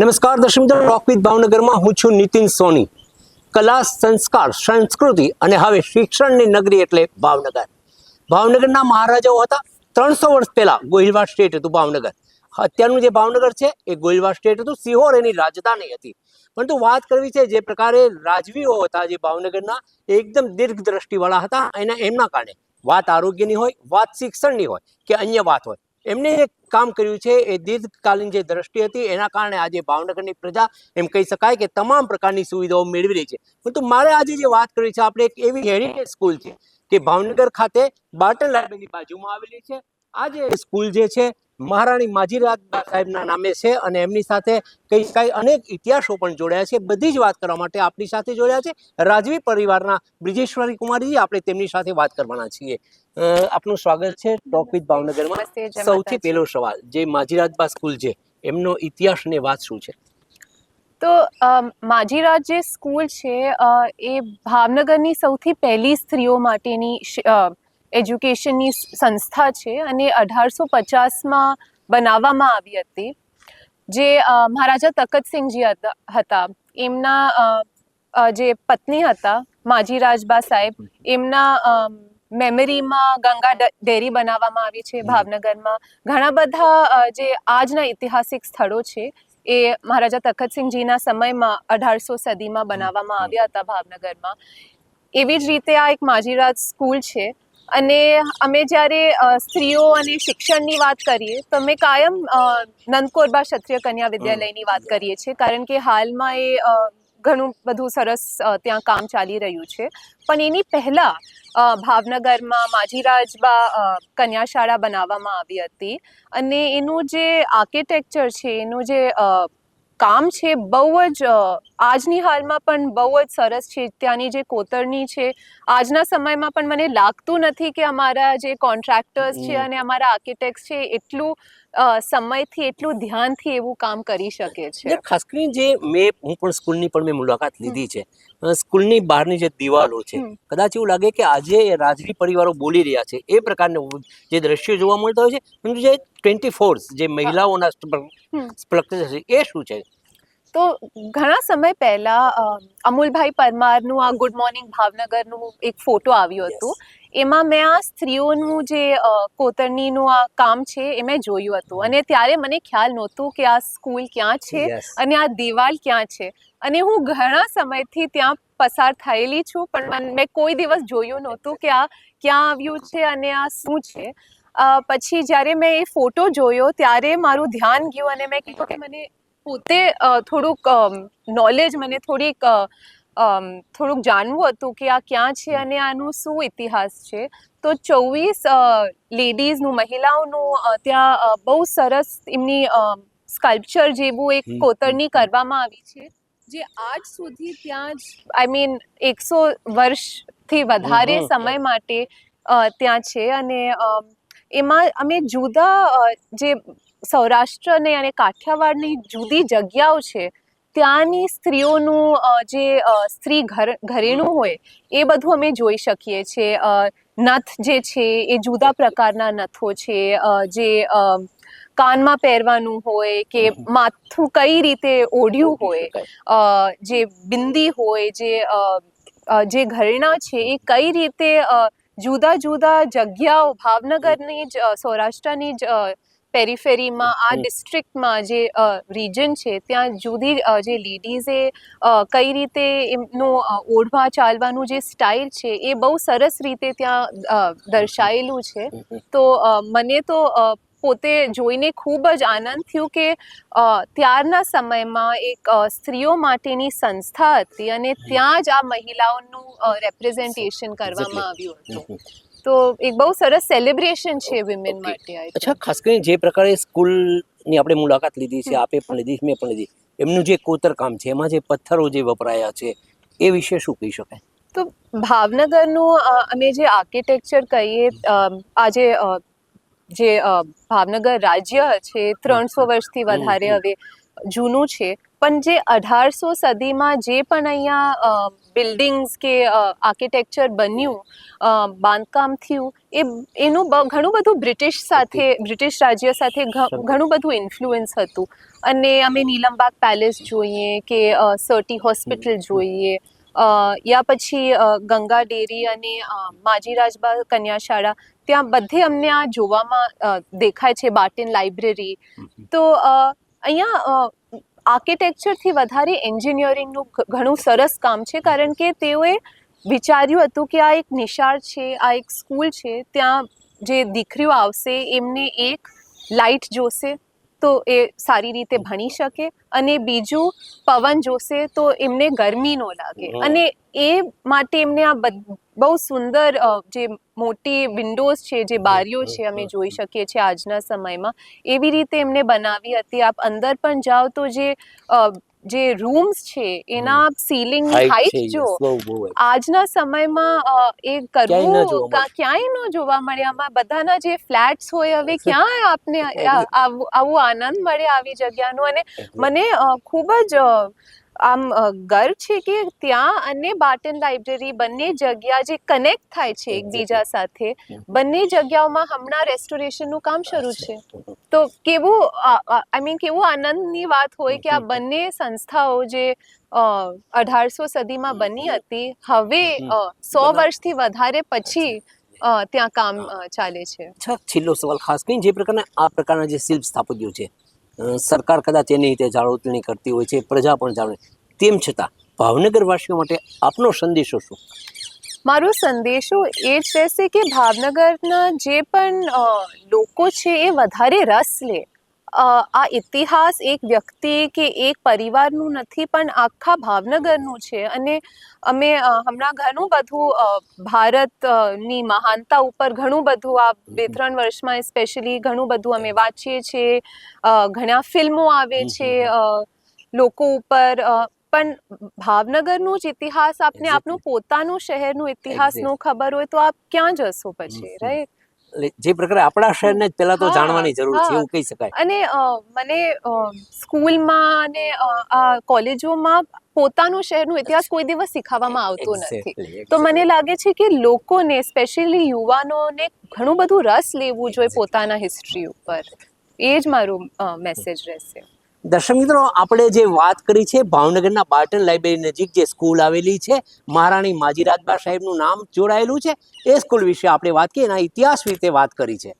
નમસ્કાર દર્શક મિત્રો રોક વિથ ભાવનગરમાં હું છું નીતિન સોની. કલા, સંસ્કાર, સંસ્કૃતિ અને હવે શિક્ષણની નગરી એટલે ભાવનગર. ભાવનગરના મહારાજાઓ હતા. ત્રણસો વર્ષ પહેલાં ગોહિલવાડ સ્ટેટ હતું ભાવનગર. અત્યારનું જે ભાવનગર છે, એ ગોહિલવાડ સ્ટેટ હતું. સિહોર એની રાજધાની હતી. પરંતુ વાત કરવી છે જે પ્રકારે રાજવીઓ હતા, જે ભાવનગરના એકદમ દીર્ઘ દ્રષ્ટિવાળા હતા, એના એમના કારણે. વાત આરોગ્યની હોય, વાત શિક્ષણની હોય, કે અન્ય વાત હોય એમને એક કામ કર્યું છે, એ દીર્ઘકાલીન જે દ્રષ્ટિ હતી, એના કારણે આજે ભાવનગરની પ્રજા એમ કહી શકાય કે તમામ પ્રકારની સુવિધાઓ મેળવી રહી છે. પરંતુ મારે આજે જે વાત કરી છે, આપણે એક એવી હેરિટેજ સ્કૂલ છે કે ભાવનગર ખાતે બાર્ટન લાઇબ્રેરીની બાજુમાં આવેલી છે. આ જે સ્કૂલ જે છે મહારાણી માજીરાજ સાહેબના નામે છે અને એમની સાથે કઈ કઈ અનેક ઇતિહાસો પણ જોડાયા છે. બધી જ વાત કરવા માટે આપણી સાથે જોડાયા છે. રાજવી પરિવારના બ્રિજેશ્વરી કુમારીજી આપણે તેમની સાથે વાત કરવાના છીએ. આપનું સ્વાગત છે ટોક વિથ ભાવનગરમાં. સૌથી પહેલો સવાલ જે માજીરાજબા સ્કૂલ છે એમનો ઇતિહાસ ને વાત શું છે? તો માજીરાજ જે સ્કૂલ છે એ ભાવનગરની સૌથી પહેલી સ્ત્રીઓ માટેની એજ્યુકેશનની સંસ્થા છે અને અઢારસો પચાસમાં બનાવવામાં આવી હતી. જે મહારાજા તખતસિંહજી હતા એમના જે પત્ની હતા માજી રાજબા સાહેબ એમના મેમરીમાં ગંગા ડેરી બનાવવામાં આવી છે ભાવનગરમાં. ઘણા બધા જે આજના ઐતિહાસિક સ્થળો છે એ મહારાજા તખતસિંહજીના સમયમાં અઢારસો સદીમાં બનાવવામાં આવ્યા હતા ભાવનગરમાં. એવી જ રીતે આ એક માજીરાજ સ્કૂલ છે અને અમે જ્યારે સ્ત્રીઓ અને શિક્ષણની વાત કરીએ, તો અમે કાયમ નંદકોરબા ક્ષત્રિય કન્યા વિદ્યાલયની વાત કરીએ છીએ, કારણ કે હાલમાં એ ઘણું બધું સરસ ત્યાં કામ ચાલી રહ્યું છે. પણ એની પહેલાં ભાવનગરમાં માજીરાજબા કન્યા શાળા બનાવવામાં આવી હતી. અને એનું જે આર્કિટેક્ચર છે, એનું જે કામ છે, બહુ જ આજની હાલમાં પણ બહુ જ સરસ છે ત્યાંની જે કોતરણી છે આજના સમયમાં પણ મને લાગતું નથી કે અમારા જે કોન્ટ્રાક્ટર્સ છે અને અમારા આર્કિટેક્ટ છે એટલું સમયથી એટલું ધ્યાનથી એવું કામ કરી શકે છે ખાસ કરીને જે મેં હું પણ સ્કૂલની પણ મેં મુલાકાત લીધી છે સ્કૂલની બહારની જે દિવાલો છે કદાચ એવું લાગે કે આજે રાજવી પરિવારો બોલી રહ્યા છે એ પ્રકારનું જે દ્રશ્યો જોવા મળતા હોય છે જે ટ્વેન્ટી ફોર્સ જે મહિલાઓના સ્ટ્રક્ચર છે એ શું છે તો ઘણા સમય પહેલા અમુલભાઈ પરમારનું આ ગુડ મોર્નિંગ ભાવનગરનું એક ફોટો આવ્યો હતો. એમાં મેં આ સ્ત્રીઓનું જે કોતરણીનું આ કામ છે એ મેં જોયું હતું. અને ત્યારે મને ખ્યાલ નહોતું કે આ સ્કૂલ ક્યાં છે અને આ દિવાલ ક્યાં છે. અને હું ઘણા સમયથી ત્યાં પસાર થયેલી છું પણ મેં કોઈ દિવસ જોયું નહોતું કે આ ક્યાં આવ્યું છે અને આ શું છે. પછી જ્યારે મેં એ ફોટો જોયો ત્યારે મારું ધ્યાન ગયું અને મેં કીધું કે મને પોતે થોડુંક નોલેજ મને થોડીક થોડુંક જાણવું હતું કે આ ક્યાં છે અને આનું શું ઇતિહાસ છે. તો ચોવીસ લેડીઝનું મહિલાઓનું ત્યાં બહુ સરસ એમની સ્કલ્પચર જેવું એક કોતરણી કરવામાં આવી છે જે આજ સુધી ત્યાં જ આઈ મીન એકસો વર્ષથી વધારે સમય માટે ત્યાં છે અને એમાં અમે જુદા જે સૌરાષ્ટ્ર અને કાઠિયાવાડની જુદી જગ્યાઓ છે ત્યાંની સ્ત્રીઓનું જે સ્ત્રી ઘર ઘરેણું હોય એ બધું અમે જોઈ શકીએ છીએ. નથ જે છે એ જુદા પ્રકારના નથો છે જે કાનમાં પહેરવાનું હોય કે માથું કઈ રીતે ઓઢ્યું હોય જે બિંદી હોય જે જે ઘરેણા છે એ કઈ રીતે જુદા જુદા જગ્યાઓ ભાવનગરની જ સૌરાષ્ટ્રની જ પેરીફેરીમાં આ ડિસ્ટ્રિક્ટમાં જે રિજન છે ત્યાં જુદી જે લેડીઝે કઈ રીતે એમનું ઓઢવા ચાલવાનું જે સ્ટાઇલ છે એ બહુ સરસ રીતે ત્યાં દર્શાયેલું છે. તો મને તો પોતે જોઈને ખૂબ જ આનંદ થયું કે ત્યારના સમયમાં એક સ્ત્રીઓ માટેની સંસ્થા હતી અને ત્યાં જ આ મહિલાઓનું રેપ્રેઝેન્ટેશન કરવામાં આવ્યું હતું. તો એક બહુ સરસ સેલિબ્રેશન છે વિમેન માટે અચ્છા ખાસ કરીને જે પ્રકારે સ્કૂલની આપણે મુલાકાત લીધી છે. આપે પણ લીધી મેં પણ લીધી. એમનું જે કોતર કામ છે એમાં જે પથ્થરો જે વપરાયા છે એ વિશે શું કહી શકાય? તો ભાવનગરનું અમે જે આર્કિટેક્ચર કહીએ આજે જે ભાવનગર રાજ્ય છે ત્રણસો વર્ષથી વધારે હવે જૂનું છે. પણ જે અઢારસો સદીમાં જે પણ અહીંયા બિલ્ડિંગ્સ કે આર્કિટેક્ચર બન્યું બાંધકામ થયું એ એનું બ- ઘણું બધું બ્રિટિશ સાથે બ્રિટિશ રાજ્ય સાથે ઘણું બધું ઇન્ફ્લુઅન્સ હતું. અને અમે નીલમબાગ પેલેસ જોઈએ કે સર્ટી હોસ્પિટલ જોઈએ યા પછી ગંગા ડેરી અને માજી રાજબા કન્યા શાળા ત્યાં બધે અમને આ જોવામાં દેખાય છે બાર્ટિન લાઇબ્રેરી તો અહીંયા આર્કિટેક્ચરથી વધારે એન્જિનિયરિંગનું ઘણું સરસ કામ છે, કારણ કે તેઓએ વિચાર્યું હતું કે આ એક નિશાળ છે, આ એક સ્કૂલ છે, ત્યાં જે દીકરીઓ આવશે એમને એક લાઇટ જોશે. તો એ સારી રીતે ભણી શકે અને બીજું પવન જોશે તો એમને ગરમી ન લાગે. અને એ માટે એમને આ બહુ સુંદર જે મોટી વિન્ડોઝ છે જે બારીઓ છે અમે જોઈ શકીએ છીએ આજના સમયમાં એવી રીતે એમને બનાવી હતી. આપ અંદર પણ જાઓ તો જે જે રૂમ્સ છે એના સીલિંગ હાઈટ જો. આજના સમયમાં એ કરવું કા- ક્યાંય ન જોવા મળે. આમાં બધાના જે ફ્લેટ્સ હોય હવે ક્યાં આપને આવું આનંદ મળે આવી જગ્યાનો. અને મને ખૂબ જ આમ ગર્વ છે કે ત્યાં અને બાર્ટન લાઇબ્રેરી બંને જગ્યા જે કનેક્ટ થાય છે એકબીજા સાથે બંને જગ્યાઓમાં હમણાં રેસ્ટોરેશનનું કામ શરૂ છે. તો કેવું આઈ મીન કેવું આનંદની વાત હોય કે આ બંને સંસ્થાઓ જે અઢારસો સદીમાં બની હતી હવે સો વર્ષથી વધારે પછી ત્યાં કામ ચાલે છે. છેલ્લો સવાલ ખાસ કરીને જે પ્રકારના આ પ્રકારના જે શિલ્પ સ્થાપત્યો છે સરકાર કદાચ એની રીતે જાળવણી કરતી હોય છે, પ્રજા પણ જાળવે તેમ છતાં ભાવનગર વાસીઓ માટે આપનો સંદેશો શું? મારો સંદેશો એ જ રહેશે કે ભાવનગરના જે પણ લોકો છે એ વધારે રસ લે. આ ઇતિહાસ એક વ્યક્તિ કે એક પરિવારનું નથી પણ આખા ભાવનગરનું છે. અને અમે હમણાં ઘણું બધું અ, ભારત અ, ની મહાનતા ઉપર ઘણું બધું આ બે ત્રણ વર્ષમાં સ્પેશિયલી ઘણું બધું અમે વાંચીએ છીએ. ઘણા ફિલ્મો આવે છે લોકો ઉપર પણ ભાવનગરનું જ ઇતિહાસ આપને આપનું પોતાનું શહેરનું ઇતિહાસ નો ખબર હોય તો આપ ક્યાં જશો પછી રાઈટ જે પ્રકારે આપણા શહેરને જ પહેલા તો જાણવાની જરૂર છે એવું કહી શકાય. અને મને સ્કૂલમાં અને કોલેજોમાં પોતાનું શહેરનું ઇતિહાસ કોઈ દિવસ શીખવવામાં આવતો નથી. તો મને લાગે છે કે લોકોને સ્પેશિયલી યુવાનોને ઘણું બધું રસ લેવું જોઈએ પોતાના હિસ્ટ્રી ઉપર. એ જ મારું મેસેજ રહેશે. દર્શક મિત્રો, આપણે જે વાત કરી છે, ભાવનગરના બાર્ટન લાઇબ્રેરી નજીક જે સ્કૂલ આવેલી છે, મહારાણી માજીરાજબા સાહેબનું નામ જોડાયેલું છે, એ સ્કૂલ વિશે આપણે વાત કરી એના ઇતિહાસ વિશે વાત કરી છે.